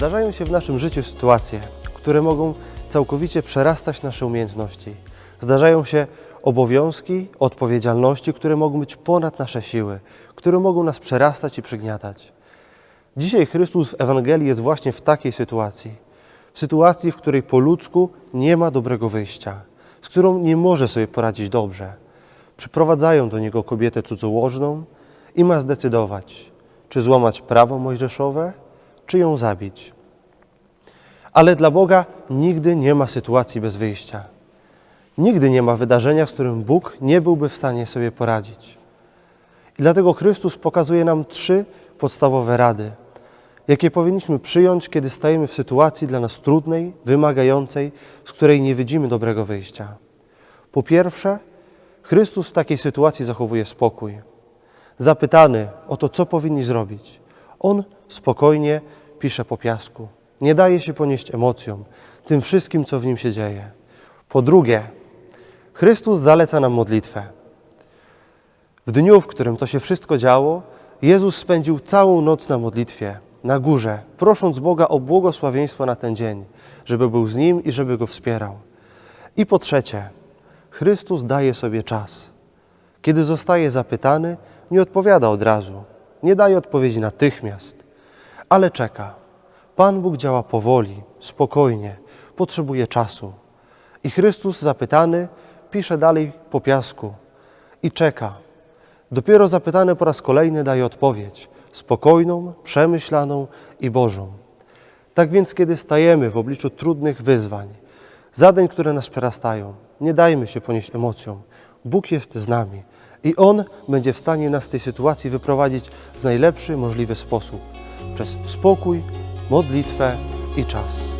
Zdarzają się w naszym życiu sytuacje, które mogą całkowicie przerastać nasze umiejętności. Zdarzają się obowiązki, odpowiedzialności, które mogą być ponad nasze siły, które mogą nas przerastać i przygniatać. Dzisiaj Chrystus w Ewangelii jest właśnie w takiej sytuacji. W sytuacji, w której po ludzku nie ma dobrego wyjścia, z którą nie może sobie poradzić dobrze. Przyprowadzają do niego kobietę cudzołożną i ma zdecydować, czy złamać prawo mojżeszowe, czy ją zabić. Ale dla Boga nigdy nie ma sytuacji bez wyjścia. Nigdy nie ma wydarzenia, z którym Bóg nie byłby w stanie sobie poradzić. I dlatego Chrystus pokazuje nam trzy podstawowe rady, jakie powinniśmy przyjąć, kiedy stajemy w sytuacji dla nas trudnej, wymagającej, z której nie widzimy dobrego wyjścia. Po pierwsze, Chrystus w takiej sytuacji zachowuje spokój. Zapytany o to, co powinni zrobić, on spokojnie pisze po piasku. Nie daje się ponieść emocjom, tym wszystkim, co w nim się dzieje. Po drugie, Chrystus zaleca nam modlitwę. W dniu, w którym to się wszystko działo, Jezus spędził całą noc na modlitwie, na górze, prosząc Boga o błogosławieństwo na ten dzień, żeby był z nim i żeby go wspierał. I po trzecie, Chrystus daje sobie czas. Kiedy zostaje zapytany, nie odpowiada od razu, nie daje odpowiedzi natychmiast, ale czeka. Pan Bóg działa powoli, spokojnie, potrzebuje czasu. I Chrystus zapytany pisze dalej po piasku i czeka. Dopiero zapytany po raz kolejny daje odpowiedź spokojną, przemyślaną i Bożą. Tak więc, kiedy stajemy w obliczu trudnych wyzwań, zadań, które nas przerastają, nie dajmy się ponieść emocjom. Bóg jest z nami i On będzie w stanie nas z tej sytuacji wyprowadzić w najlepszy możliwy sposób przez spokój, modlitwę i czas.